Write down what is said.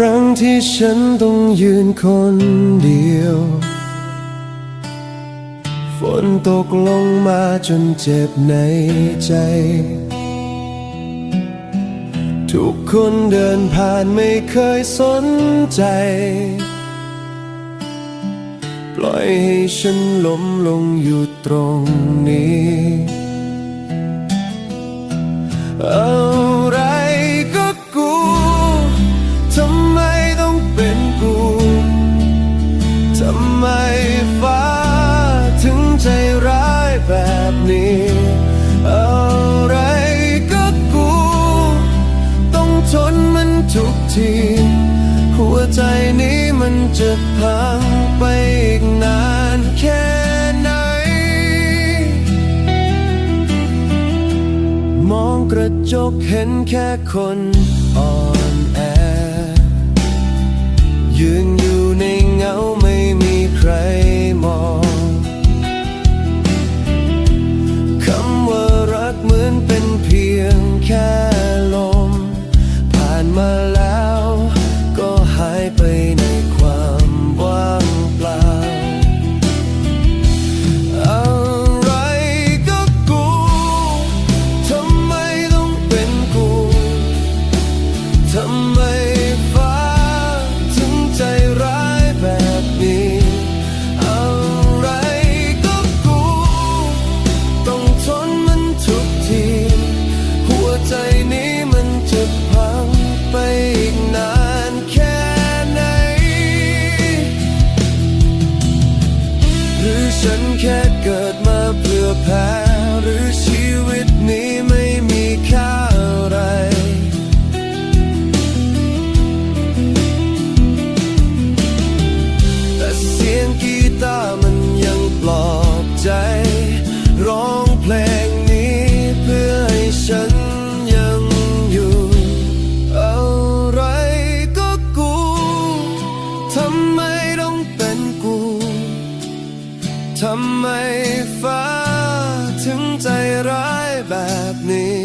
รั้งที่ฉันต้องยืนคนเดียว ฝนตกลงมาจนเจ็บในใจ ทุกคนเดินผ่านไม่เคยสนใจ ปล่อยให้ฉันล้มลงอยู่ตรงนี้อ หัวใจนี้มันจะพังไปอีกนานแค่ไหน มองกระจกเห็นแค่คนอ่อนแอ ยืนอยู่ใน ฉันแค่เกิดมาเพื่อแพ้หรือชีวิตนี้ไม่ ทำไมฟ้าถึงใจร้ายแบบนี้